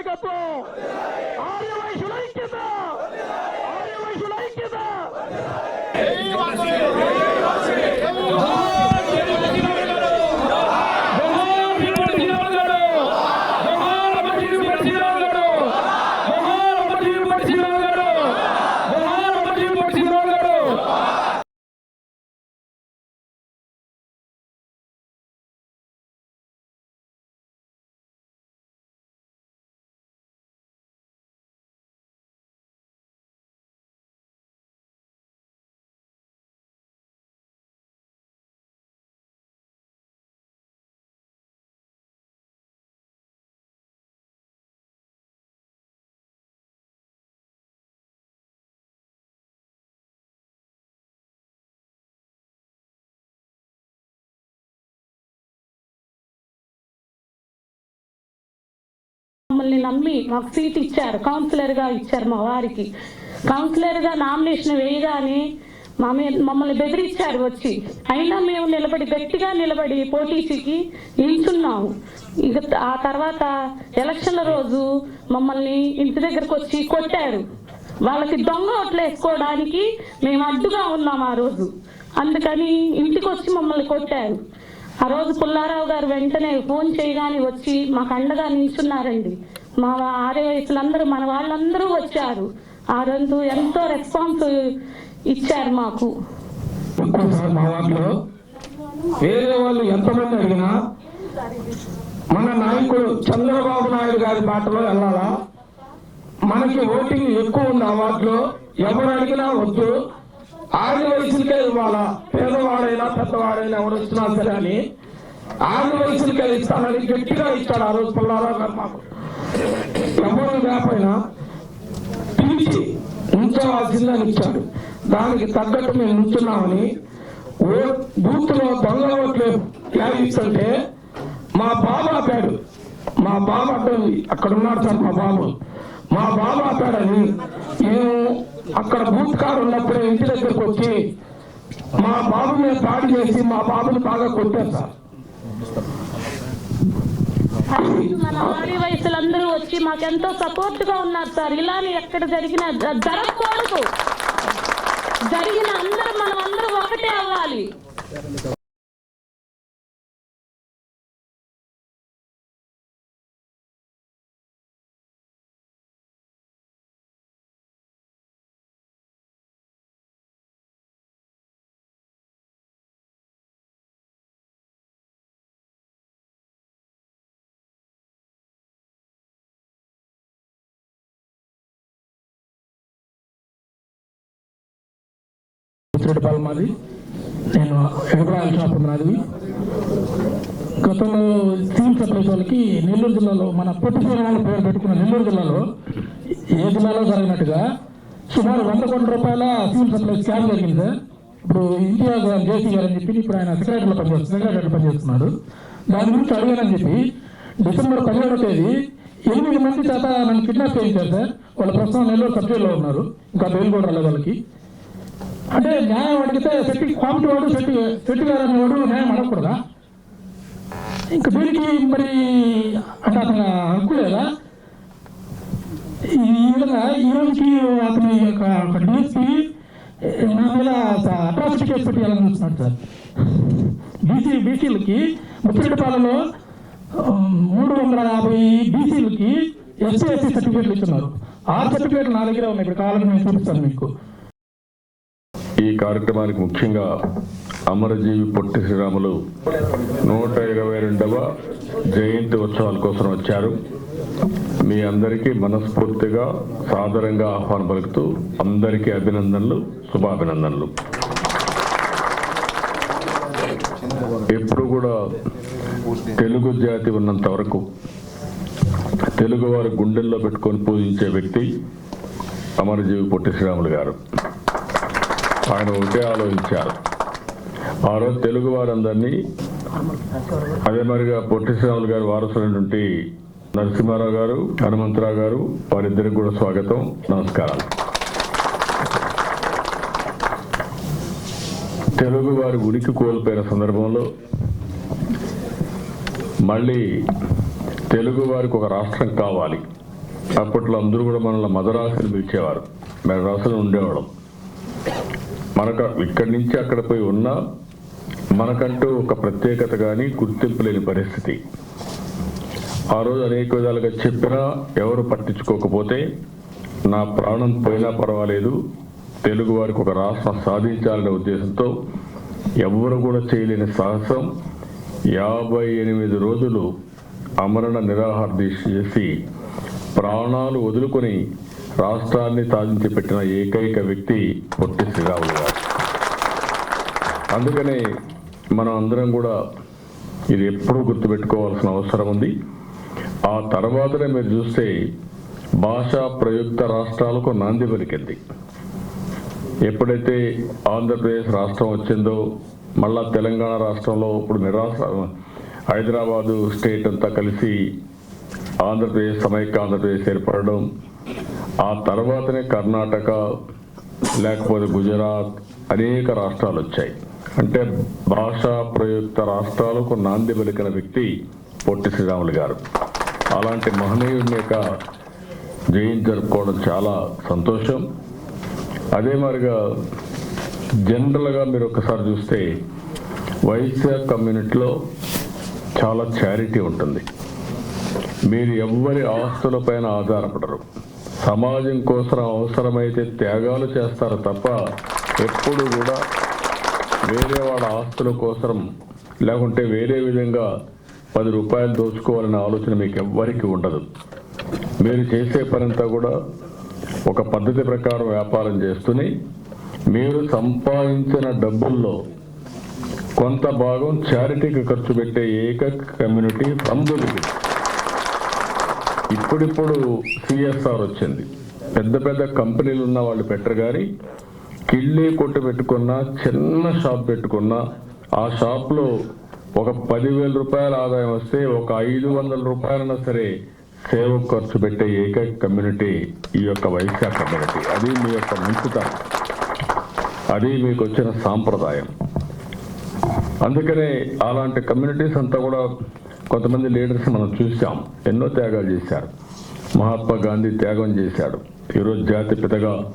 నాయకత్వం. ఆర్య వైశ్యుల ఐక్యత. ఆర్య వైశ్యుల ఐక్యత మమ్మల్ని నమ్మి మాకు సీట్ ఇచ్చారు. కౌన్సిలర్గా ఇచ్చారు మా వారికి. కౌన్సిలర్గా నామినేషన్ వేయగానే మా మమ్మల్ని బెదిరించారు వచ్చి. అయినా మేము నిలబడి గట్టిగా నిలబడి పోటీసీకి నిల్చున్నాము. ఇక ఆ తర్వాత ఎలక్షన్ల రోజు మమ్మల్ని ఇంటి దగ్గరకు వచ్చి కొట్టారు. వాళ్ళకి దొంగ ఓట్లు వేసుకోవడానికి మేము అడ్డుగా ఉన్నాం ఆ రోజు. అందుకని ఇంటికి వచ్చి మమ్మల్ని కొట్టారు. ఆ రోజు పుల్లారావు గారు వెంటనే ఫోన్ చేయగానే వచ్చి మాకు అండగా నిల్చున్నారండి మా ఆరే వయసులందరూ మన వాళ్ళందరూ వచ్చారు. ఆ రోజు ఎంతో రెస్పాన్స్ ఇచ్చారు మాకు. మా వాటిలో వేరే వాళ్ళు ఎంతమంది అడిగినా మన నాయకుడు చంద్రబాబు నాయుడు గారి బాటలో వెళ్ళాలా? మనకి ఓటింగ్ ఎక్కువ ఉంది ఆ వాటిలో ఎవరు అడిగినా వద్దు. ఆరు వయసులకే ఇవ్వాలా? పేదవాడైనా పెద్దవాడైనా ఎవరు వచ్చినా సరే అని ఆరు వయసులకే ఇస్తానని గట్టిగా ఇస్తాడు ఆ రోజు పుల్లారావు గారు మాకు. ఎవరు లేకపోయినా పిలిచి ఉంచవలసిందని ఇచ్చాడు. దానికి తగ్గట్టు మేము ఉంచున్నామని ఓ బూత్లో దొంగ ఓట్లు ఇస్తుంటే మా బాబు ఆపాడు. మా బాబు అడ్డంది. అక్కడ ఉన్నాడు సార్ మా బాబు. మా బాబు ఆపాడని మేము అక్కడ బూత్ కారు ఉన్నప్పుడే ఇంటి దగ్గరకు వచ్చి మా బాబు మీద పాడు చేసి మా బాబుని బాగా కొట్టారు సార్. మన ఆడి వయసులందరూ వచ్చి మాకెంతో సపోర్ట్గా ఉన్నారు సార్. ఇలానే ఎక్కడ జరిగిన జరగకూడదు. జరిగిన అందరూ మనం అందరూ ఒకటే అవ్వాలి. ఉసిరెడ్డిపాలెం మాది నేను ఎగరాయల షాప్ నాది గతంలో స్టీల్ సప్లైస్ వాళ్ళకి నెల్లూరు జిల్లాలో మన పొట్టి వాళ్ళ పేరు పెట్టుకున్న నెల్లూరు జిల్లాలో ఏ జిల్లాలో జరిగినట్టుగా సుమారు వంద కోట్ల రూపాయల స్టీల్ సప్లై స్కామ్ జరిగింది ఇప్పుడు ఇండియా జేసీ గారు అని చెప్పి ఇప్పుడు ఆయన సెక్రటరీలో పనిచేస్తున్నారు సెక్రటరీ పనిచేస్తున్నాడు. దాని గురించి అడిగానని చెప్పి డిసెంబర్ పదిహేడవ తేదీ ఎనిమిది మంది చేత నన్ను కిడ్నాప్ చేయించారు సార్. వాళ్ళ ప్రస్తుతం నెల్లూరు సబ్జెక్ట్లో ఉన్నారు. ఇంకా బెయిల్ కూడా రాలేదు వాళ్ళకి. అంటే న్యాయం అడిగితే శెట్టి కామిటీ వాడు శెట్టి శెట్టి గారు అనేవాడు న్యాయం అడగకూడదా? ఇంకా దీనికి మరి అంటే అతను హక్కు లేదా ఈ విధంగా ఈ రోజుకి అతని యొక్క డిఎస్పీ నా మీద అట్రాసిటీ కేసు పెట్టాలని చూస్తున్నాడు సార్. బీసీ బీసీలకి ఆ, మూడు వందల యాభై బీసీలకి ఎస్సీ ఎస్సీ సర్టిఫికేట్లు ఇస్తున్నారు ఆరు సర్టిఫికేట్లు నా దగ్గర ఉన్నాయి ఇప్పుడు కావాలని నేను చూపిస్తాను మీకు. ఈ కార్యక్రమానికి ముఖ్యంగా అమరజీవి పొట్టి శ్రీరాములు నూట ఇరవై రెండవ జయంతి ఉత్సవాల కోసం వచ్చారు. మీ అందరికీ మనస్ఫూర్తిగా సాదరంగా ఆహ్వానం పలుకుతూ అందరికీ అభినందనలు శుభాభినందనలు. ఎప్పుడు కూడా తెలుగు జాతి ఉన్నంత వరకు తెలుగు వారి గుండెల్లో పెట్టుకొని పూజించే వ్యక్తి అమరజీవి పొట్టి శ్రీరాములు గారు. ఆయన ఒకటే ఆలోచించారు. ఆ రోజు తెలుగు వారందరినీ అదే మరిగా పొట్టి శ్రీరాములు గారు వారసులైనటువంటి నరసింహారావు గారు హనుమంతరావు గారు వారిద్దరికి కూడా స్వాగతం నమస్కారాలు. తెలుగు వారి ఉనికి కోల్పోయిన సందర్భంలో మళ్ళీ తెలుగు వారికి ఒక రాష్ట్రం కావాలి. అప్పట్లో అందరూ కూడా మనల్ని మదరాసులు పిలిచేవారు. మెడ్రాసులో ఉండేవాళ్ళం. మనకు ఇక్కడి నుంచి అక్కడ పోయి ఉన్నా మనకంటూ ఒక ప్రత్యేకత కానీ గుర్తింపు లేని పరిస్థితి. ఆ రోజు అనేక విధాలుగా చెప్పినా ఎవరు పట్టించుకోకపోతే నా ప్రాణం పోయినా పర్వాలేదు. తెలుగు వారికి ఒక రాష్ట్రం సాధించాలనే ఉద్దేశంతో ఎవరు కూడా చేయలేని సాహసం యాభై ఎనిమిది రోజులు అమరణ నిరాహార దీక్ష చేసి ప్రాణాలు వదులుకొని రాష్ట్రాన్ని సాధించి పెట్టిన ఏకైక వ్యక్తి పొట్టి శ్రీరాములు గారు. అందుకనే మనం అందరం కూడా ఇది ఎప్పుడూ గుర్తుపెట్టుకోవాల్సిన అవసరం ఉంది. ఆ తర్వాతనే మీరు చూస్తే భాషా ప్రయుక్త రాష్ట్రాలకు నాంది పలికింది. ఎప్పుడైతే ఆంధ్రప్రదేశ్ రాష్ట్రం వచ్చిందో మళ్ళా తెలంగాణ రాష్ట్రంలో ఇప్పుడు నిరాశ హైదరాబాదు స్టేట్ అంతా కలిసి ఆంధ్రప్రదేశ్ సమైక్య ఆంధ్రప్రదేశ్ ఏర్పడడం ఆ తర్వాతనే కర్ణాటక లేకపోతే గుజరాత్ అనేక రాష్ట్రాలు వచ్చాయి. అంటే భాషా ప్రయుక్త రాష్ట్రాలకు నాంది పలికిన వ్యక్తి పొట్టి శ్రీరాములు గారు. అలాంటి మహనీయుని యొక్క జయంతి జరుపుకోవడం చాలా సంతోషం. అదే మాదిరిగా జనరల్గా మీరు ఒకసారి చూస్తే వైశ్య కమ్యూనిటీలో చాలా చారిటీ ఉంటుంది. మీరు ఎవ్వరి ఆస్తులపైన ఆధారపడరు. సమాజం కోసం అవసరమైతే త్యాగాలు చేస్తారు తప్ప ఎప్పుడు కూడా వేరే వాళ్ళ ఆస్తుల కోసం లేకుంటే వేరే విధంగా పది రూపాయలు దోచుకోవాలనే ఆలోచన మీకు ఎవ్వరికి ఉండదు. మీరు చేసే పనంతా కూడా ఒక పద్ధతి ప్రకారం వ్యాపారం చేస్తూనే మీరు సంపాదించిన డబ్బుల్లో కొంత భాగం చారిటీకి ఖర్చు పెట్టే ఏక కమ్యూనిటీ అందులకి ఇప్పుడిప్పుడు సిఎస్ఆర్ వచ్చింది. పెద్ద పెద్ద కంపెనీలు ఉన్న వాళ్ళు పెట్టరు కానీ కిళ్ళీ కొట్టు పెట్టుకున్న చిన్న షాప్ పెట్టుకున్న ఆ షాప్లో ఒక పదివేల రూపాయల ఆదాయం వస్తే ఒక ఐదు వందల రూపాయలైనా సరే సేవ ఖర్చు పెట్టే ఏకైక కమ్యూనిటీ ఈ యొక్క వైశ్య కమ్యూనిటీ అది మీ యొక్క మంచితనం. అది మీకు వచ్చిన సాంప్రదాయం. అందుకనే అలాంటి కమ్యూనిటీస్ అంతా కూడా కొంతమంది లీడర్స్ మనం చూసాం ఎన్నో త్యాగాలు చేశారు. మహాత్మా గాంధీ త్యాగం చేశాడు. ఈరోజు జాతిపితగా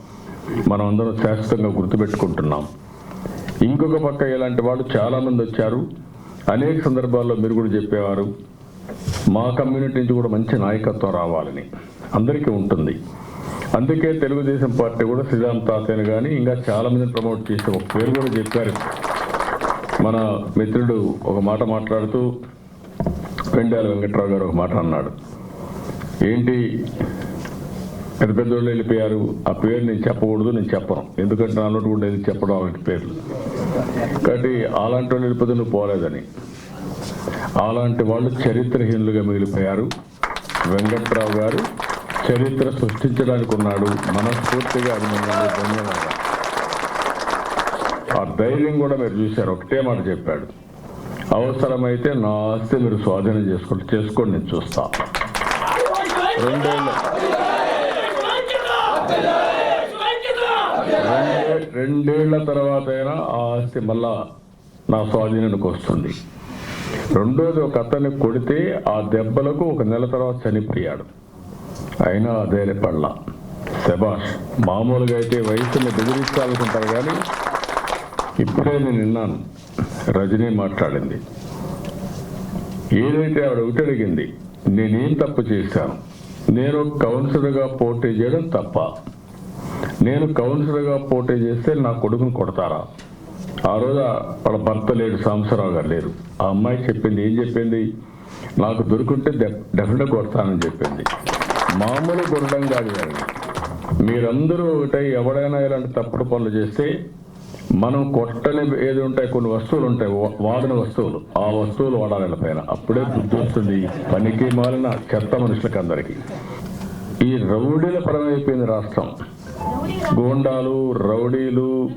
మనం అందరం శాశ్వతంగా గుర్తుపెట్టుకుంటున్నాం. ఇంకొక పక్క ఇలాంటి వాళ్ళు చాలామంది వచ్చారు. అనేక సందర్భాల్లో మీరు కూడా చెప్పేవారు మా కమ్యూనిటీ నుంచి కూడా మంచి నాయకత్వం రావాలని అందరికీ ఉంటుంది. అందుకే తెలుగుదేశం పార్టీ కూడా శ్రీరామ్ తాతయ్యను కానీ ఇంకా చాలామందిని ప్రమోట్ చేసి ఒక పేరు కూడా చెప్పారు. మన మిత్రుడు ఒక మాట మాట్లాడుతూ పెండాల వెంకట్రావు గారు ఒక మాట అన్నాడు. ఏంటి పెద్ద పెద్దోళ్ళు వెళ్ళిపోయారు. ఆ పేరు నేను చెప్పకూడదు నేను చెప్పను. ఎందుకంటే నా నోటి ఉండేది చెప్పడం అలాంటి పేర్లు. కాబట్టి అలాంటి వాళ్ళు వెళ్ళిపోతే నువ్వు పోలేదని. అలాంటి వాళ్ళు చరిత్రహీనులుగా మిగిలిపోయారు. వెంకట్రావు గారు చరిత్ర సృష్టించడానికి ఉన్నాడు. మనస్ఫూర్తిగా అభినందనలు ధన్యవాదాలు. ఆ ధైర్యం కూడా మీరు చూశారు. ఒకటే మాట చెప్పాడు. అవసరమైతే నా ఆస్తి మీరు స్వాధీనం చేసుకుంటే చేసుకోండి నేను చూస్తా. రెండేళ్ళు. రెండేళ్ళ తర్వాత అయినా ఆ ఆస్తి మళ్ళా నా స్వాధీనానికి వస్తుంది. రెండోది ఒక అతన్ని కొడితే ఆ దెబ్బలకు ఒక నెల తర్వాత చనిపోయాడు. అయినా అదే పడలా శబాష్ మామూలుగా అయితే వయసుని బెదిరించాలనుకుంటారు కానీ ఇప్పుడే నేను విన్నాను. రజనీ మాట్లాడింది. ఏదైతే ఆవిడ ఒకటి అడిగింది నేనేం తప్పు చేశాను? నేను కౌన్సిలర్గా పోటీ చేయడం తప్ప. నేను కౌన్సిలర్గా పోటీ చేస్తే నా కొడుకుని కొడతారా? ఆ రోజు వాళ్ళ భర్త లేడు సాంబశివరావు గారు లేరు. ఆ అమ్మాయి చెప్పింది ఏం చెప్పింది? నాకు దొరుకుంటే డెఫినెట్గా కొడతానని చెప్పింది. మామూలు కొట్టడం కాదు మీరందరూ ఒకటై ఎవడైనా ఇలాంటి తప్పుడు పనులు చేస్తే మనం కొట్టని ఏది ఉంటాయి కొన్ని వస్తువులు ఉంటాయి వా- వాడిన వస్తువులు. ఆ వస్తువులు వాడాలి పైన. అప్పుడే బుద్ధి వస్తుంది పనికి మాలిన చెత్త మనుషులకి అందరికీ ఈ రౌడీల పరమైపోయింది రాష్ట్రం. గోండాలు రౌడీలు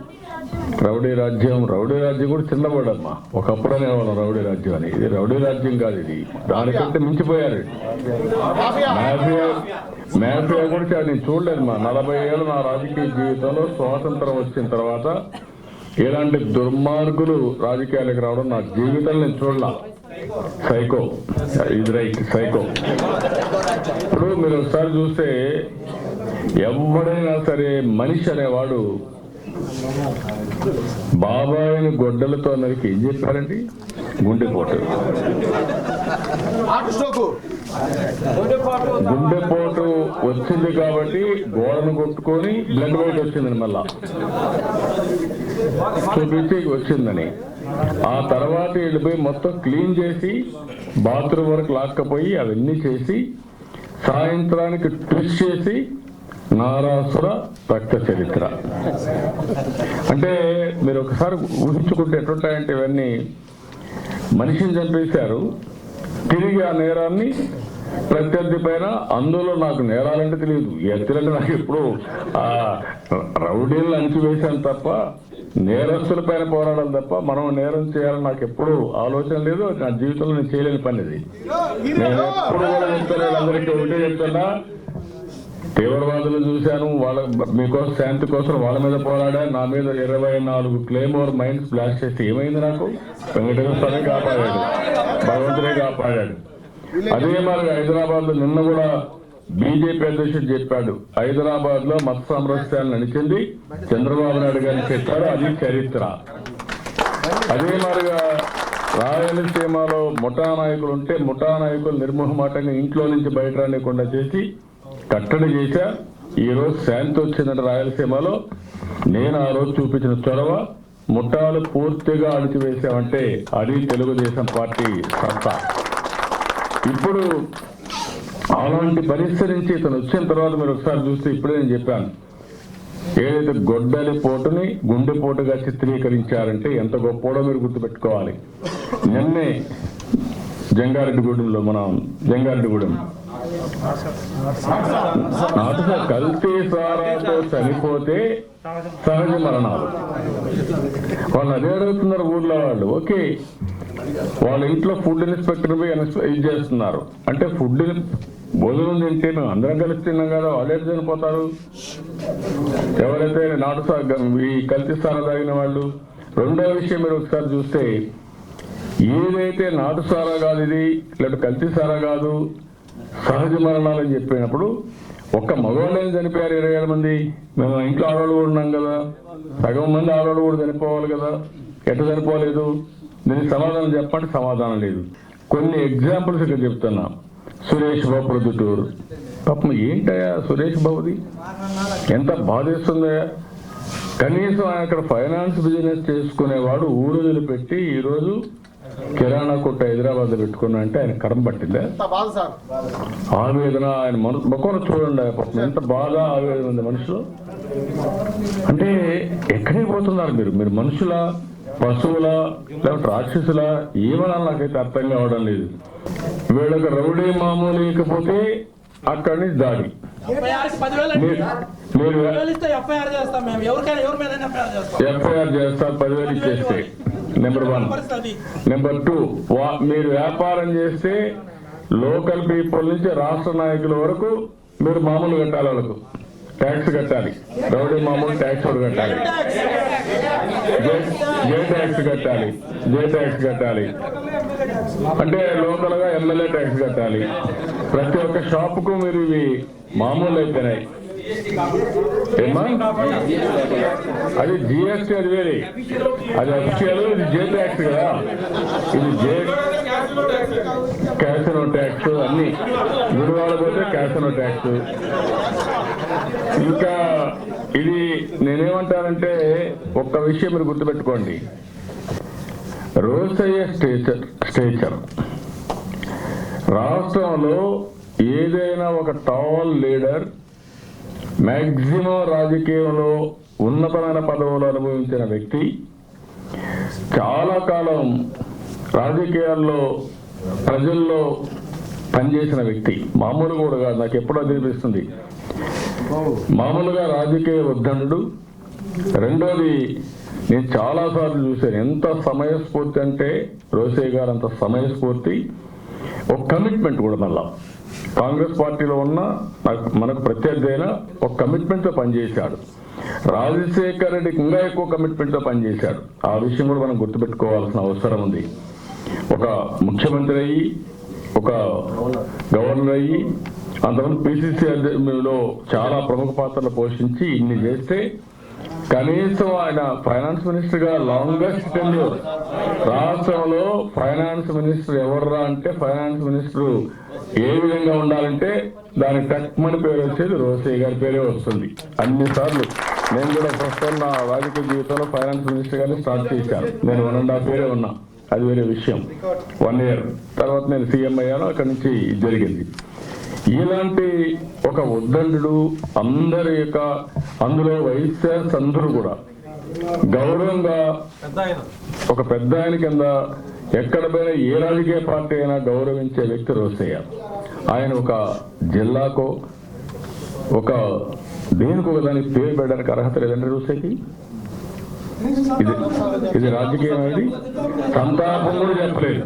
రౌడీ రాజ్యం రౌడీ రాజ్యం కూడా చిన్నబడమ్మా ఒకప్పుడు అనేవాళ్ళం రౌడీ రాజ్యం అని. ఇది రౌడీ రాజ్యం కాదు ఇది. దానికంటే మించిపోయారు. మాఫియా. మాఫియా చాలా నేను చూడలేదు మా. నలభై ఏళ్ళు నా రాజకీయ జీవితంలో స్వాతంత్రం వచ్చిన తర్వాత ఇలాంటి దుర్మార్గులు రాజకీయాలకు రావడం నా జీవితంలో నేను చూడలా. సైకో. ఇది రైట్ సైకో. ఇప్పుడు మీరు ఒకసారి చూస్తే ఎవడైనా సరే మనిషి అనేవాడు బాబాయిని గొడ్డలతో నరికి ఏం చెప్పారండి? గుండెపోటు గుండెపోటు వచ్చింది కాబట్టి గోడను కొట్టుకొని బ్లడ్ వైట్ వచ్చిందని మళ్ళా. చూపించి వచ్చిందని. ఆ తర్వాత వెళ్ళిపోయి మొత్తం క్లీన్ చేసి బాత్రూమ్ వరకు లాక్కపోయి అవన్నీ చేసి సాయంత్రానికి ట్విస్ట్ చేసి నారాసుర రక్త చరిత్ర. అంటే మీరు ఒకసారి ఊహించుకుంటే ఎట్లుంటాయంటే ఇవన్నీ మనిషిని చంపేశారు. తిరిగి ఆ నేరాన్ని ప్రత్యర్థి పైన అందులో నాకు నేరాలంటే తెలియదు. ఎత్తులంటే నాకు ఎప్పుడు ఆ రౌడీలను అణిచివేశాను తప్ప నేరస్తుల పైన పోరాడాలి తప్ప మనం నేరం చేయాలని నాకు ఎప్పుడు ఆలోచన లేదు. నా జీవితంలో నేను చేయలేని పని ఇది. నేను ఎప్పుడు కూడా చెప్తాను అందరికీ ఒకటే చెప్తున్నా తీవ్రవాదులు చూశాను. వాళ్ళ మీకోసం శాంతి కోసం వాళ్ళ మీద పోరాడా? నా మీద ఇరవై నాలుగు క్లెయిమోర్ మైండ్స్ బ్లాస్ట్ చేస్తే ఏమైంది నాకు? వెంకటేశ్వర స్వామి కాపాడాడు. భగవంతుడే కాపాడాడు. అదే మరి హైదరాబాద్లో నిన్న కూడా బీజేపీ అధ్యక్షుడు చెప్పాడు. హైదరాబాద్లో మత సామరస్యాన్ని నడిచింది చంద్రబాబు నాయుడు గారిని చెప్పారు. అది చరిత్ర. అదే మాదిరిగా రాయలసీమలో ముఠా నాయకులు ఉంటే ముఠా నాయకులు నిర్మోహమాటంగా ఇంట్లో నుంచి బయట రానికుండా చేసి కట్టడి చేశా. ఈ రోజు శాంతి వచ్చిందంటే రాయలసీమలో. నేను ఆ రోజు చూపించిన చొరవ ముఠాలు పూర్తిగా అణిచివేశామంటే అది తెలుగుదేశం పార్టీ సత్తా. ఇప్పుడు అలాంటి పరిస్థితి నుంచి ఇతను వచ్చిన తర్వాత మీరు ఒకసారి చూస్తే ఇప్పుడే నేను చెప్పాను. ఏదైతే గొడ్డలి పోటుని గుండెపోటుగా చిత్రీకరించారంటే ఎంత గొప్పోడో మీరు గుర్తుపెట్టుకోవాలి. నిన్నే జంగారెడ్డిగూడెంలో మనం జంగారెడ్డిగూడెం. కల్తీ సారాతో చనిపోతే సహజ మరణాలు. వాళ్ళు అదే అడుగుతున్నారు ఊర్లో వాళ్ళు. ఓకే. వాళ్ళ ఇంట్లో ఫుడ్ ఇన్స్పెక్టర్ పోయి ఇది చేస్తున్నారు. అంటే ఫుడ్ భోజనం తింటే మేము అందరం కలిసి తిన్నాం కదా వాళ్ళు చనిపోతారు. ఎవరైతే నాటు ఈ కల్తీ సారా తాగిన వాళ్ళు రెండో విషయం మీరు ఒకసారి చూస్తే ఏదైతే నాటు సారా కాదు ఇది లేదా కల్తీ సారా కాదు సహజ మరణాలు అని చెప్పినప్పుడు ఒక్క మగవాళ్ళని చనిపోయారు ఇరవై ఏడు మంది? మేము ఇంట్లో ఆడవాళ్ళు కూడా ఉన్నాం కదా. సగం మంది ఆడవాళ్ళు కూడా చనిపోవాలి కదా. ఎట్లా చనిపోలేదు? దీనికి సమాధానం చెప్పండి సమాధానం లేదు. కొన్ని ఎగ్జాంపుల్స్ ఇక్కడ చెప్తున్నా. సురేష్ బాబు ప్రొద్దుటూరు. పాపం ఏంటయ్యా సురేష్ బాబుది? ఎంత బాధేస్తుందయ్యా. కనీసం ఆయన అక్కడ ఫైనాన్స్ బిజినెస్ చేసుకునేవాడు ఊరు వదిలిపెట్టి ఈరోజు కిరాణా కొట్ట హైదరాబాద్ పెట్టుకున్నా అంటే ఆయన కరం పట్టిందా? ఆవేదన ఆయన మన ముఖం చూడండి ఎంత బాధ ఆవేదన ఉంది మనుషులు. అంటే ఎక్కడికి పోతున్నారు మీరు? మీరు మనుషుల పశువుల లేకపోతే రాక్షసుల? ఏమన్నా నాకైతే అర్థం కావడం లేదు. వీళ్ళకి రౌడీ మామూలు లేకపోతే అక్కడి నుంచి దాడి. ఎఫ్ఐఆర్ చేస్తాం పదివేలు ఇచ్చేస్తే. నెంబర్ వన్ నెంబర్ టూ వా- మీరు వ్యాపారం చేస్తే లోకల్ పీపుల్ నుంచి రాష్ట్ర నాయకుల వరకు మీరు మామూలు కట్టాలి వాళ్ళకు. ట్యాక్స్ కట్టాలి. రౌడీ మామూలు ట్యాక్స్ కూడా కట్టాలి. జే- ట్యాక్స్ కట్టాలి. జే ట్యాక్స్ కట్టాలి. అంటే లోకల్గా ఎమ్మెల్యే ట్యాక్స్ కట్టాలి. ప్రతి ఒక్క షాప్కు మీరు ఇవి మామూలు అయిపోయినాయి. అది జిఎస్టీ అది వేరే. అది అఫిషియల్ ఇది జే ట్యాక్స్ కదా. ఇది జే క్యాసినో ట్యాక్స్ అన్ని. గుడివాడ పోతే క్యాసినో ట్యాక్స్ ఇంకా ఇది నేనేమంటానంటే ఒక్క విషయం మీరు గుర్తుపెట్టుకోండి. Rosaiah stature stature. రాష్ట్రంలో ఏదైనా ఒక టౌన్ లీడర్ మ్యాక్సిమం రాజకీయంలో ఉన్నతమైన పదవులు అనుభవించిన వ్యక్తి చాలా కాలం రాజకీయాల్లో ప్రజల్లో పనిచేసిన వ్యక్తి. మామూలు కూడా కాదు నాకు ఎప్పుడో అనిపిస్తుంది. మామూలుగా రాజకీయ ఉద్దండు. రెండోది నేను చాలాసార్లు చూశాను ఎంత సమయస్ఫూర్తి అంటే రోసే గారు అంత సమయస్ఫూర్తి. ఒక కమిట్మెంట్ కూడా మళ్ళా. కాంగ్రెస్ పార్టీలో ఉన్న మనకు ప్రత్యర్థి అయిన ఒక కమిట్మెంట్తో పనిచేశాడు. రాజశేఖర్ రెడ్డికి ఇంకా ఎక్కువ కమిట్మెంట్తో పనిచేశాడు. ఆ విషయం కూడా మనం గుర్తుపెట్టుకోవాల్సిన అవసరం ఉంది. ఒక ముఖ్యమంత్రి అయ్యి ఒక గవర్నర్ అయ్యి అంతకుముందు పిసిసి లో చాలా ప్రముఖ పాత్రలు పోషించి ఇన్ని చేస్తే కనీసం ఆయన ఫైనాన్స్ మినిస్టర్గా లాంగెస్ట్ టెన్యూర్ రాష్ట్రంలో ఫైనాన్స్ మినిస్టర్ ఎవర్రా అంటే ఫైనాన్స్ మినిస్టర్ ఏ విధంగా ఉండాలంటే దాని టక్మని పేరు వచ్చేది రోసయ్య గారి పేరే వస్తుంది. అన్ని సార్లు నేను కూడా ప్రస్తుతం నా రాజకీయ జీవితంలో ఫైనాన్స్ మినిస్టర్ గారిని స్టార్ట్ చేశాను. నేను వన్ అండ్ హాఫ్ ఇయరే ఉన్నా. అది వేరే విషయం. One year. తర్వాత నేను సీఎం అయ్యాను. అక్కడి నుంచి జరిగింది. ఇలాంటి ఒక ఉద్దండు అందరి యొక్క అందులో వైశ్యాస్ అందరూ కూడా. గౌరవంగా ఒక పెద్ద ఆయన కింద ఎక్కడ పోయినా ఏ రాజకీయ పార్టీ అయినా గౌరవించే వ్యక్తి రోసయ్య. ఆయన ఒక జిల్లాకో ఒక దేనికి ఒక దానికి పేరు పెట్టడానికి అర్హత లేదండి రోసయ్యకి. ఇది ఇది రాజకీయం ఇది సంతాపం కూడా చెప్పలేదు.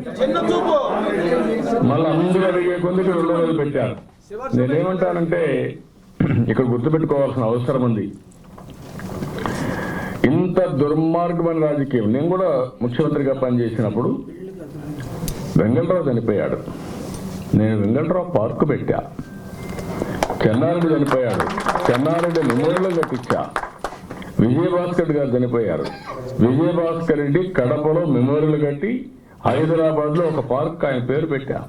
మళ్ళీ అందరూ అడిగే కొద్దికి రెండు వేలు పెట్టారు. నేనేమంటానంటే ఇక్కడ గుర్తుపెట్టుకోవాల్సిన అవసరం ఉంది. ఇంత దుర్మార్గమైన రాజకీయం. నేను కూడా ముఖ్యమంత్రిగా పనిచేసినప్పుడు వెంగళరావు చనిపోయాడు. నేను వెంగళరావు పార్కు పెట్టా. చెన్నారెడ్డి చనిపోయాడు. చెన్నారెడ్డి మెమోరియల్ కట్టించా. విజయభాస్కర్ గారు చనిపోయారు. విజయభాస్కర్ రెడ్డి కడపలో మెమోరియల్ కట్టి హైదరాబాద్లో ఒక పార్క్ ఆయన పేరు పెట్టా.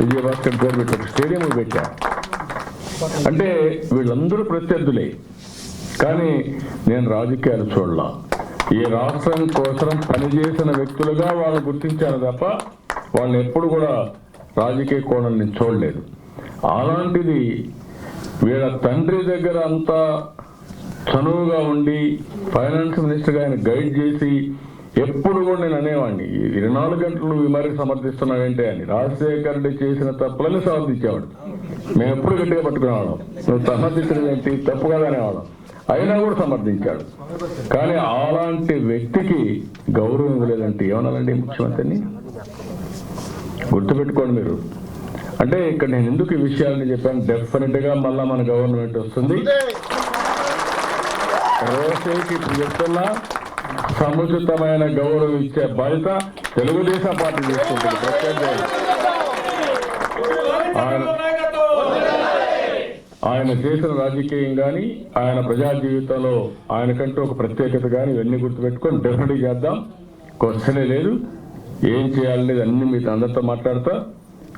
విజయభాస్కర్ పేరు పెట్టి ఒక స్టేడియం పెట్టా. అంటే వీళ్ళందరూ ప్రత్యర్థులే. కానీ నేను రాజకీయాలు చూడలా. ఈ రాష్ట్రం కోసం పనిచేసిన వ్యక్తులుగా వాళ్ళు గుర్తించాను తప్ప వాళ్ళని ఎప్పుడు కూడా రాజకీయ కోణం నేను చూడలేదు. అలాంటిది వీళ్ళ తండ్రి దగ్గర అంతా చనువుగా ఉండి ఫైనాన్స్ మినిస్టర్గా ఆయన గైడ్ చేసి ఎప్పుడు కూడా నేను అనేవాడిని. ఇరవై నాలుగు గంటలు ఈ మరి అని. రాజశేఖర్ రెడ్డి చేసిన తప్పులని సమర్థించేవాడు. మేము ఎప్పుడు గట్టిగా పట్టుకునేవాళ్ళం. నువ్వు సమర్థించడం ఏంటి? తప్పు కదా అనేవాళ్ళం. అయినా కూడా సమర్థించాడు. కానీ అలాంటి వ్యక్తికి గౌరవం ఇవ్వలేదంటే ఏమనాలండి ముఖ్యమంత్రిని? గుర్తుపెట్టుకోండి మీరు. అంటే ఇక్కడ నేను ఎందుకు ఈ విషయాలని చెప్పాను? డెఫినెట్గా మళ్ళా మన గవర్నమెంట్ వస్తుంది. రోషేకి ఇప్పుడు చెప్తున్నా సముచితమైన గౌరవం ఇచ్చే బాధ్యత తెలుగుదేశం పార్టీ తీసుకుంటుంది. ప్రత్యేకంగా ఆయన ఆయన చేసిన రాజకీయం కానీ ఆయన ప్రజా జీవితంలో ఆయనకంటూ ఒక ప్రత్యేకత కానీ ఇవన్నీ గుర్తుపెట్టుకొని డెఫినెట్ చేద్దాం. క్వశ్చనే లేదు. ఏం చేయాలనేది అన్ని మీతో అందరితో మాట్లాడతా.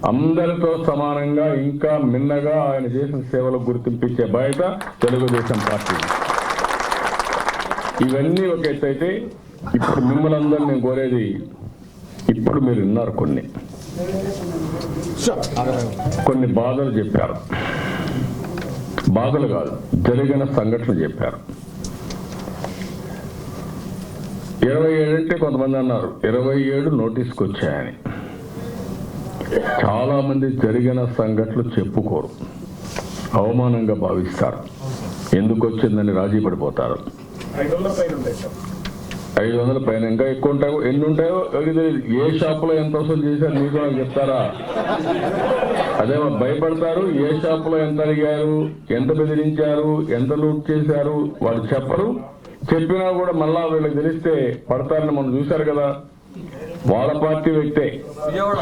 అందరితో సమానంగా ఇంకా మిన్నగా ఆయన చేసిన సేవలకు గుర్తింపించే బాధ్యత తెలుగుదేశం పార్టీ. ఇవన్నీ ఒక ఎత్తు అయితే ఇప్పుడు మిమ్మల్ని అందరూ నేను కోరేది ఇప్పుడు మీరు విన్నారు కొన్ని. కొన్ని బాధలు చెప్పారు. బాధలు కాదు జరిగిన సంఘటనలు చెప్పారు. ఇరవై ఏడు అంటే కొంతమంది అన్నారు ఇరవై ఏడు నోటీస్కి వచ్చాయని. చాలా మంది జరిగిన సంఘటనలు చెప్పుకోరు అవమానంగా భావిస్తారు. ఎందుకు వచ్చిందని రాజీ పడిపోతారు. ఐదు వందల పైన. ఇంకా ఎక్కువ ఉంటాయో ఎన్ని ఉంటాయో అది తెలియదు ఏ షాపులో ఎంత వసూలు చేశారు మీకు నాకు చెప్తారా? అదే వాళ్ళు భయపడతారు. ఏ షాపులో ఎంత అడిగారు? ఎంత బెదిరించారు? ఎంత లూట్ చేశారు? వాళ్ళు చెప్పరు. చెప్పినా కూడా మళ్ళా వీళ్ళకి తెలిస్తే పడతారని మనం చూశారు కదా. వాళ్ళ పార్టీ వ్యక్తే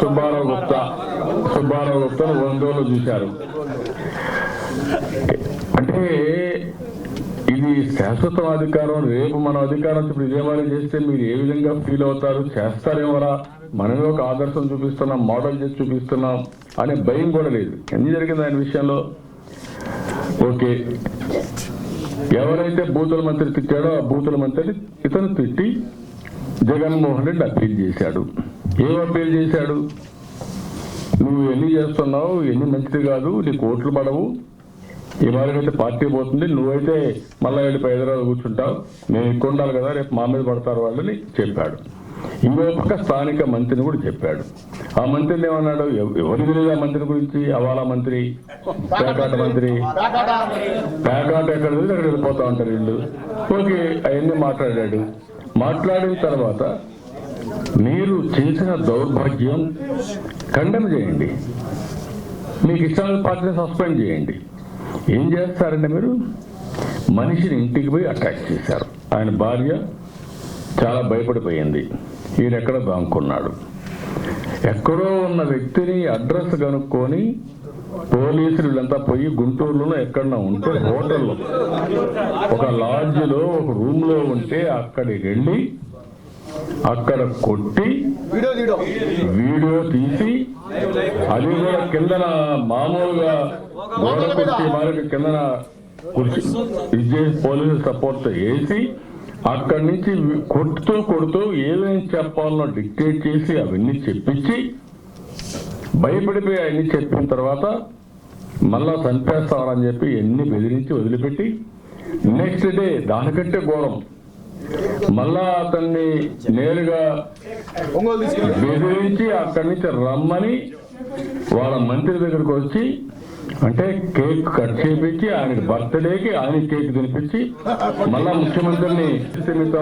సుబ్బారావు గుప్తా. సుబ్బారావు గుప్తాను ఒంగోలు చూశారు. అంటే మీ శాశ్వత అధికారం రేపు మన అధికారం ఇప్పుడు విజయవాడ చేస్తే మీరు ఏ విధంగా ఫీల్ అవుతారు? చేస్తారేమోరా? మనమే ఒక ఆదర్శం చూపిస్తున్నాం మోడల్ చేసి చూపిస్తున్నాం అనే భయం కూడా లేదు. ఎన్ని జరిగింది ఆయన విషయంలో? ఓకే. ఎవరైతే బూతుల మంత్రి తిట్టాడో ఆ బూతుల మంత్రిని ఇతను తిట్టి జగన్మోహన్ రెడ్డి అప్పీల్ చేశాడు. ఏం అప్పీల్ చేశాడు? నువ్వు ఎన్ని చేస్తున్నావు? ఎన్ని మంచిది కాదు? నీకు ఓట్లు పడవు? ఇవాళైతే పార్టీ పోతుంది. నువ్వైతే మళ్ళా వెళ్ళి హైదరాబాద్ కూర్చుంటావు. మేము ఎక్కువ ఉండాలి కదా రేపు మా మీద పడతారు వాళ్ళని చెప్పాడు. ఇంకో పక్క స్థానిక మంత్రిని కూడా చెప్పాడు. ఆ మంత్రిని ఏమన్నాడు? ఎవరి తెలియదు ఆ మంత్రి గురించి? అవాలా మంత్రి? పేకాట మంత్రి? పేకాట ఎక్కడ తెలియదు అక్కడ వెళ్ళిపోతా ఉంటారు వీళ్ళు. ఓకే అవన్నీ మాట్లాడాడు. మాట్లాడిన తర్వాత మీరు చేసిన దౌర్భాగ్యం ఖండన చేయండి. మీకు ఇష్టమైన పార్టీని సస్పెండ్ చేయండి. ఏం చేస్తారండి మీరు? మనిషిని ఇంటికి పోయి అటాక్ చేశారు. ఆయన భార్య చాలా భయపడిపోయింది. ఈయన ఎక్కడ ఎక్కడో ఉన్న వ్యక్తిని అడ్రస్ కనుక్కొని పోలీసులు వీళ్ళంతా పోయి గుంటూరులో ఎక్కడన్నా ఉంటే హోటల్లో ఒక లాడ్జ్లో ఒక రూమ్లో ఉంటే అక్కడికి వెళ్ళి అక్కడ కొట్టి వీడియో తీసి అది కూడా కిందన మామూలుగా గోడ కిందన కుర్చీ ఇది చేసి పోలీసు సపోర్ట్ వేసి అక్కడి నుంచి కొడుతూ కొడుతూ ఏమేమి చెప్పాలనో డిక్టేట్ చేసి అవన్నీ చెప్పించి భయపడిపోయి అవన్నీ చెప్పిన తర్వాత మళ్ళా చంపేస్తామని చెప్పి ఎన్ని బెదిరించి వదిలిపెట్టి నెక్స్ట్ డే దానికంటే ఘోరం. మళ్ళా అతన్ని నేరుగా బెదిరించి అక్కడి నుంచి రమ్మని వాళ్ళ మంత్రి దగ్గరకు వచ్చి అంటే కేక్ కట్ చేపించి ఆయనకి బర్త్డేకి ఆయన కేక్ తినిపించి మళ్ళా ముఖ్యమంత్రిని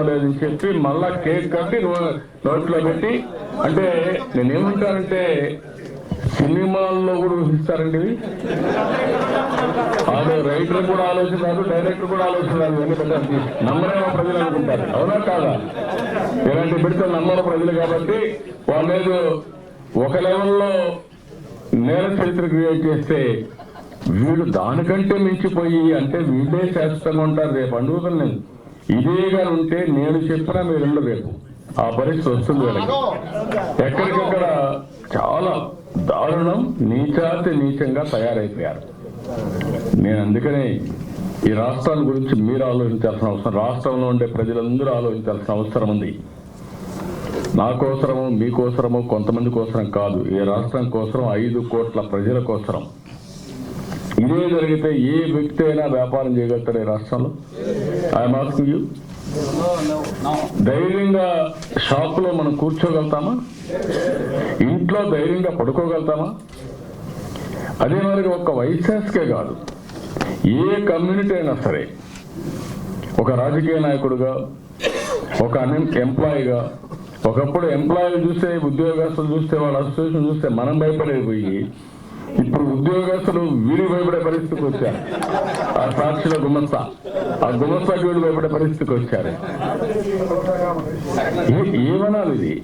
లేదని చెప్పి మళ్ళా కేక్ కట్టి నోట్లో పెట్టి అంటే నేనేమంటానంటే సినిమాల్లో కూడా ఊహిస్తారండి అదే వాళ్ళు రైటర్ కూడా ఆలోచిస్తారు డైరెక్టర్ కూడా ఆలోచిస్తారు ఇవన్నీ పెట్టడానికి నమ్మరేమో ప్రజలు అనుకుంటారు. అవునా కాదా? ఇలాంటి పెడితే నమ్మరు ప్రజలు కాబట్టి వాళ్ళు ఏదో ఒక లెవెల్లో నేర చరిత్ర క్రియేట్ చేస్తే వీళ్ళు దానికంటే మించిపోయి అంటే వీళ్ళే శాశ్వతంగా ఉంటారు రేపు అడుగుతాను నేను ఇదేగా ఉంటే నేను చెప్పినా మీరు రేపు. ఆ పరిస్థితి వస్తుంది ఎక్కడికక్కడ చాలా దారుణం నీచాతి నీచంగా తయారైపోయారు. నేను అందుకనే ఈ రాష్ట్రాల గురించి మీరు ఆలోచించాల్సిన అవసరం రాష్ట్రంలో ఉండే ప్రజలందరూ ఆలోచించాల్సిన అవసరం ఉంది. నా కోసరము మీకోసరము కొంతమంది కోసరం కాదు. ఈ రాష్ట్రం కోసం ఐదు కోట్ల ప్రజల కోసరం. ఇదే జరిగితే ఏ వ్యక్తి అయినా వ్యాపారం చేయగలుగుతారు ఈ రాష్ట్రంలో? ఐఎమ్ ఆస్కింగ్ యూ ధైర్యంగా షాపులో మనం కూర్చోగలుగుతామా? ఇంట్లో ధైర్యంగా పడుకోగలుగుతామా? అదే మరి ఒక వైశాస్కే కాదు ఏ కమ్యూనిటీ అయినా సరే ఒక రాజకీయ నాయకుడుగా ఒక అన్ ఎంప్లాయీగా ఒకప్పుడు ఎంప్లాయీలు చూస్తే ఉద్యోగస్తులు చూస్తే వాళ్ళ అసోసియేషన్ చూస్తే మనం భయపడేపోయి ఇప్పుడు ఉద్యోగస్తులు వీరు భయపడే పరిస్థితికి వచ్చారు. ఆ సాక్షుల గుమస్తా ఆ గుమస్తా వీళ్ళు భయపడే పరిస్థితికి వచ్చారు. ఏమనాలి ఇది?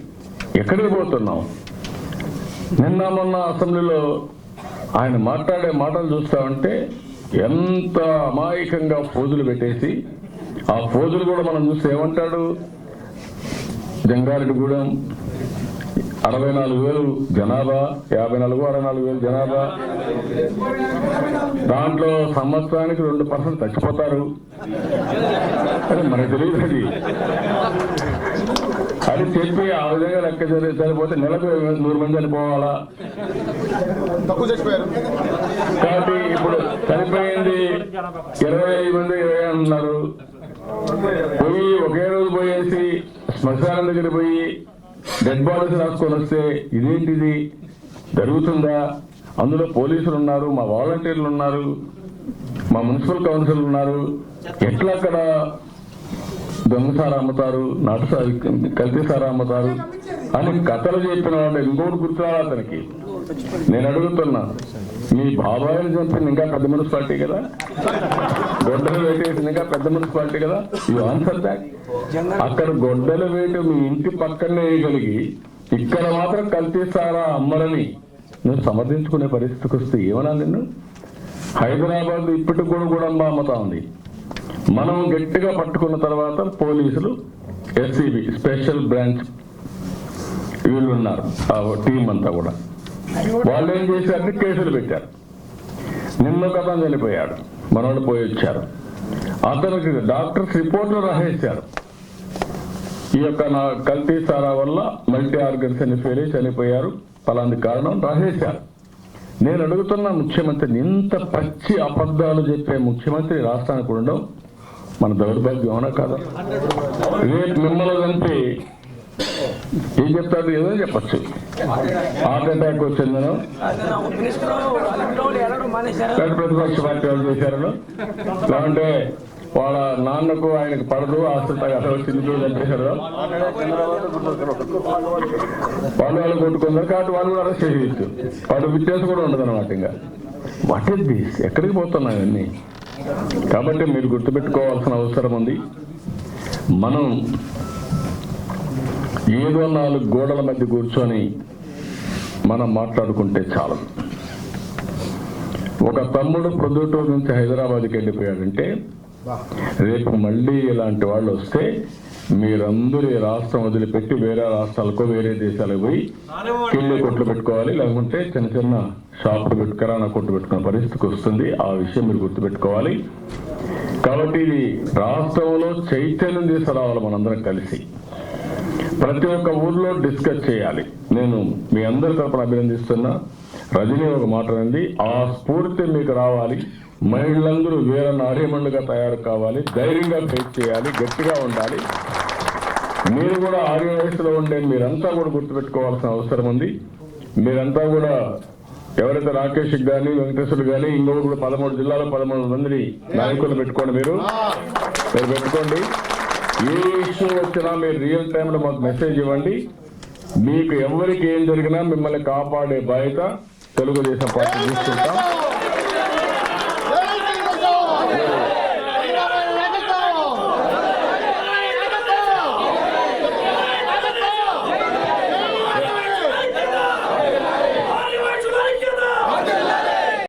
ఎక్కడికి పోతున్నాం నిన్న మొన్న అసెంబ్లీలో ఆయన మాట్లాడే మాటలు చూస్తా ఉంటే ఎంత అమాయకంగా పోజులు పెట్టేసి ఆ పోజులు కూడా మనం చూస్తే ఏమంటాడు? జంగారెడ్డిగూడెం అరవై నాలుగు వేలు జనాభా యాభై నాలుగు అరవై నాలుగు వేలు జనాభా. దాంట్లో సంవత్సరానికి రెండు పర్సెంట్ చచ్చిపోతారు మనకు తెలియదు అది. అది చెప్పి ఆ విధంగా లెక్క సరి- సరిపోతే నెలకు నూరు మంది చనిపోవాలా తక్కువ చచ్చిపోయారు. కాబట్టి ఇప్పుడు చనిపోయింది ఇరవై ఐదు మంది ఇరవై అంటున్నారు. పోయి ఒకే రోజు పోయేసి శ్మశానం దగ్గర పోయి డెడ్ బాడీస్ రాసుకొని వస్తే ఇదేంటిది? జరుగుతుందా? అందులో పోలీసులు ఉన్నారు మా వాలంటీర్లు ఉన్నారు మా మున్సిపల్ కౌన్సిల్ ఉన్నారు. ఎట్లా అక్కడ దొంగసారా అమ్ముతారు నాటుసారి కల్తీసారా అమ్ముతారు అని కథలు చెప్పిన వాళ్ళు ఇంకోటి గుర్తురాలి అతనికి. నేను అడుగుతున్నా మీ బాబాయిని చంపింది ఇంకా పెద్ద మున్సిపాలిటీ కదా? గొడ్డలు వేటేసింది ఇంకా పెద్ద మున్సిపాలిటీ కదా? యు ఆన్సర్ దాట్ అక్కడ గొడ్డలు వేటు మీ ఇంటి పక్కనే వేయగలిగి ఇక్కడ మాత్రం కల్పిస్తారా అమ్మరని నువ్వు సమర్థించుకునే పరిస్థితికి వస్తే ఏమన్నా నిన్ను? హైదరాబాద్ ఇప్పటికి కూడా కూడా అమ్ముతా ఉంది. మనం గట్టిగా పట్టుకున్న తర్వాత పోలీసులు ఎస్సీబీ స్పెషల్ బ్రాంచ్ వీళ్ళు ఉన్నారు ఆ టీం అంతా కూడా. వాళ్ళు ఏం చేశారు? కేసులు పెట్టారు. నిన్న కథ చనిపోయాడు. మనోడు పోయి వచ్చారు. అతనికి డాక్టర్స్ రిపోర్ట్లు రాసేశారు. ఈ యొక్క నా కల్తీ సారా వల్ల మల్టీ ఆర్గన్స్ అని ఫెయిల్ చనిపోయారు. పలాంటి కారణం రాసేశారు. నేను అడుగుతున్న ముఖ్యమంత్రిని ఇంత పచ్చి అబద్ధాలు చెప్పే ముఖ్యమంత్రి రాష్ట్రానికి ఉండడం మన దౌర్భాగ్యం అవునా కాదా? రేపు మిమ్మల్ని చంపి ఏం చెప్తాడు ఏదో చెప్పచ్చు. హార్ట్ అటాక్ వచ్చిందనో? ప్రతిపక్ష పార్టీ వాళ్ళు చేశారను? లేదంటే వాళ్ళ నాన్నకు ఆయనకు పడదు ఆస్తుత అసలు వచ్చింది చంపేశారు వాళ్ళు వాళ్ళు కొట్టుకున్నారు కాబట్టి వాళ్ళు కూడా అరెస్ట్ చేయవచ్చు వాడు విట్నెస్ కూడా ఉండదు అనమాట ఇంకా. వాట్ ఇస్ దిస్ ఎక్కడికి పోతున్నాయి ఇవన్నీ? కాబట్టి మీరు గుర్తుపెట్టుకోవాల్సిన అవసరం ఉంది. మనం ఏదో నాలుగు గోడల మధ్య కూర్చొని మనం మాట్లాడుకుంటే చాలు. ఒక తమ్ముడు ప్రొద్దుటూరు నుంచి హైదరాబాద్కి వెళ్ళిపోయాడంటే రేపు మళ్ళీ ఇలాంటి వాళ్ళు వస్తే మీరందరూ ఈ రాష్ట్రం వదిలిపెట్టి వేరే రాష్ట్రాలకు వేరే దేశాలకు పోయి కిళ్ళు కొట్లు పెట్టుకోవాలి. లేకుంటే చిన్న చిన్న షాపులు పెట్టు కిరాణా కొట్టు పెట్టుకున్న పరిస్థితికి వస్తుంది. ఆ విషయం మీరు గుర్తుపెట్టుకోవాలి. కాబట్టి ఇది రాష్ట్రంలో చైతన్యం తీసుకురావాలి మనందరం కలిసి. ప్రతి ఒక్క ఊర్లో డిస్కస్ చేయాలి. నేను మీ అందరి తరపున అభినందిస్తున్నా. రజనీ ఒక మాట అంది. ఆ స్ఫూర్తి మీకు రావాలి. మహిళలందరూ వీర నార్యమణులుగా తయారు కావాలి. ధైర్యంగా ఫేస్ చేయాలి. గట్టిగా ఉండాలి. మీరు కూడా ఆర్య వయసులో ఉండే మీరంతా కూడా గుర్తుపెట్టుకోవాల్సిన అవసరం ఉంది. మీరంతా కూడా ఎవరైతే రాకేష్ కానీ వెంకటేశ్వరుడు కానీ ఇంకొకరు కూడా పదమూడు జిల్లాలో పదమూడు మందిని నాయకులు పెట్టుకోండి మీరు. మీరు పెట్టుకోండి. ఏ ఇష్యూ వచ్చినా మీరు రియల్ టైంలో మాకు మెసేజ్ ఇవ్వండి. మీకు ఎవరికి ఏం జరిగినా మిమ్మల్ని కాపాడే బాధ్యత తెలుగుదేశం పార్టీ తీసుకుంటాం.